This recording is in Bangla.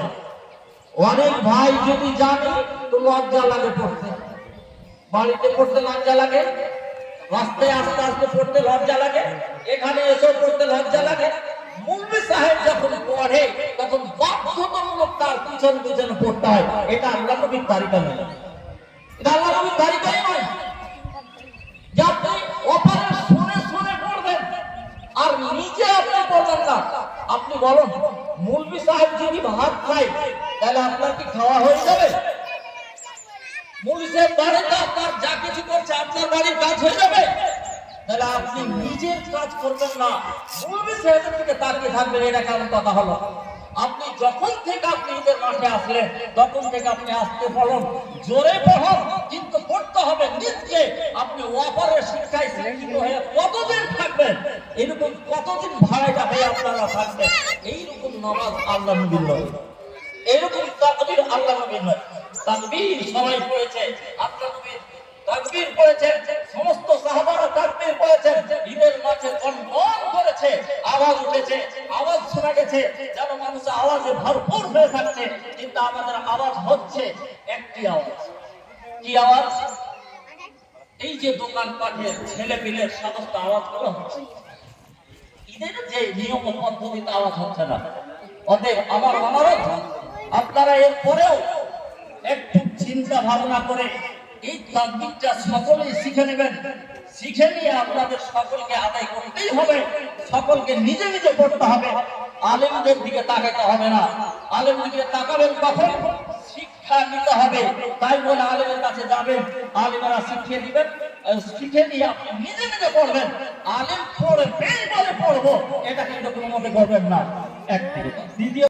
না। অনেক ভাই যদি জানে, তো লজ্জা লাগে পড়তে। বাড়িতে পড়তে লজ্জা লাগে, রাস্তায় আস্তে আস্তে পড়তে লজ্জা লাগে, এখানে এসে পড়তে লজ্জা লাগে। মুম্বি সাহেব যখন পড়ে, তখন বাধ্যতামূলক তার পিছন পিছনে পড়তে হয়। এটা আল্লাহ নবীর নিজে আপনি পড়বেন না। আপনি বলুন, মুলবি সাহেব যদি ভাত খায়, তাহলে আপনার কি খাওয়া হয়ে যাবে? মুলবি যা কিছু করছে আপনার বাড়ির কাজ হয়ে যাবে। তাহলে আপনি নিজের কাজ করবেন না। মুলবি সাহেবের দিকে তাকিয়ে থাকবেন, এটা কথা হলো? আপনি যখন থেকে আপনি ঈদের মাঠে আসলেন, তখন থেকে আপনি আসতে পড়ুন জোরে পড়ুন কিন্তু পড়তে হবে নিজকে আপনি ওয়াপারের শিক্ষায় শিক্ষিত হয়ে কতদিন থাকবেন। এরকম কতদিন ভাড়াটা হয়ে আপনারা থাকবেন এইরকম নামাজ আল্লাহ নবীর নয়। এরকম তাকবীর আল্লাহ নবীর নয়। তাকবীর সবাই পড়েছে, আল্লাহ নবীর তাকবীর পড়েছেন, সমস্ত সাহাবারা তাকবীর পড়েছেন। ঈদের মাঠে কনকন করেছে, আওয়াজ উঠেছে, আওয়াজ শোনা গেছে, যেন মানুষ আওয়াজে ভরপুর হয়ে থাকছে, কিন্তু আমাদের আওয়াজ হচ্ছে একটি আওয়াজ। কি আওয়াজ? এই যে দোকান ছেলে পিলের সমস্ত আওয়াজগুলো হচ্ছে। যে নিয়ম পদ্ধতিতে আওয়াজ হচ্ছে না। অতএব আমার অনুরোধ, আপনারা একটু চিন্তা ভাবনা করে এই তাকবিরটা সকলেই শিখে নেবেন। শিখে নিয়ে আপনাদের সকলকে আদায় করতেই হবে। সকলকে নিজে নিজে পড়তে হবে। আলেমদের দিকে তাকাতে হবে না। আলেমদের দিকে তাকাবেন কখন? শিক্ষা নিতে হবে। তাই বলে আলেমের কাছে যাবেন। আলেমেরা শিখিয়ে দিবেন। শিখে নিয়ে আপনি নিজে নিজে পড়বেন। আলেম পড়ে পড়ব এটা কিন্তু কোনো মতে করবেন না। একটি দ্বিতীয়